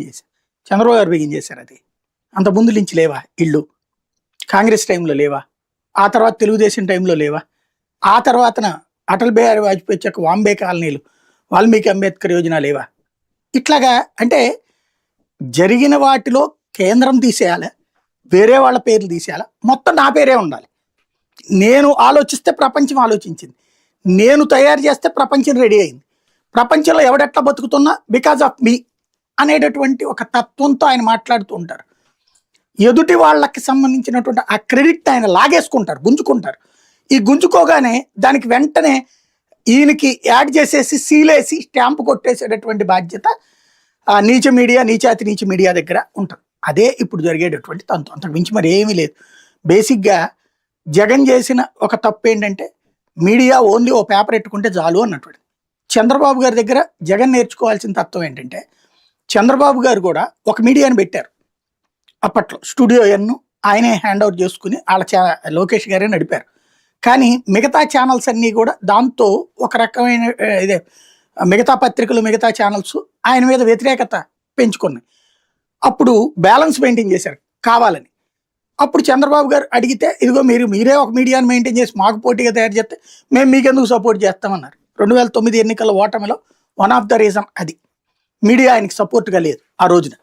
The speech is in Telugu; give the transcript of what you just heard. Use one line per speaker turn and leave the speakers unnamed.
చేశారు. చంద్రబాబు గారు బిగిన్ చేశారు అది. అంత ముందు నుంచి లేవా ఇళ్ళు? కాంగ్రెస్ టైంలో లేవా? ఆ తర్వాత తెలుగుదేశం టైంలో లేవా? ఆ తర్వాతన అటల్ బిహారీ వాజ్పేయి వచ్చాక వాంబే కాలనీలు వాల్మీకి అంబేద్కర్ యోజన లేవా? ఇట్లాగా అంటే జరిగిన వాటిలో కేంద్రం తీసేయాలి? వేరే వాళ్ళ పేర్లు తీసేయాలి? మొత్తం నా పేరే ఉండాలి. నేను ఆలోచిస్తే ప్రపంచం ఆలోచించింది. నేను తయారు చేస్తే ప్రపంచం రెడీ అయింది. ప్రపంచంలో ఎవడెట్లా బతుకుతున్నా? బికాజ్ ఆఫ్ మీ అనేటటువంటి ఒక తత్వంతో ఆయన మాట్లాడుతూ ఉంటారు. ఎదుటి వాళ్ళకి సంబంధించినటువంటి ఆ క్రెడిట్ ఆయన లాగేసుకుంటారు గుంజుకుంటారు. ఈ గుంజుకోగానే దానికి వెంటనే ఈయనకి యాడ్ చేసేసి సీలేసి స్టాంప్ కొట్టేసేటటువంటి బాధ్యత ఆ నీచ మీడియా నీచాతి నీచ మీడియా దగ్గర ఉంటుంది. అదే ఇప్పుడు జరిగేటటువంటి తంతు. అంతకు మించి మరి ఏమీ లేదు. బేసిక్గా జగన్ చేసిన ఒక తప్పు ఏంటంటే మీడియా ఓన్లీ ఓ పేపర్ ఎట్టుకుంటే చాలు అన్నటువంటి చంద్రబాబు గారి దగ్గర జగన్ నేర్చుకోవాల్సిన తత్వం ఏంటంటే చంద్రబాబు గారు కూడా ఒక మీడియాని పెట్టారు. అప్పట్లో స్టూడియో ఎన్ను ఆయనే హ్యాండ్ అవుట్ చేసుకుని వాళ్ళ ఛా లోకేష్ గారే నడిపారు. కానీ మిగతా ఛానల్స్ అన్నీ కూడా దాంతో ఒక రకమైన ఇదే మిగతా పత్రికలు మిగతా ఛానల్స్ ఆయన మీద వ్యతిరేకత పెంచుకున్నాయి. అప్పుడు బ్యాలెన్స్ మెయింటైన్ చేశారు కావాలని. అప్పుడు చంద్రబాబు గారు అడిగితే ఇదిగో మీరు మీరే ఒక మీడియాని మెయింటైన్ చేసి మాకు పోటీగా తయారు చేస్తే మేము మీకెందుకు సపోర్ట్ చేస్తామన్నారు. రెండు వేల తొమ్మిది ఎన్నికల ఓటమిలో వన్ ఆఫ్ ద రీజన్ అది. మీడియా ఆయనకి సపోర్ట్గా లేదు ఆ రోజున.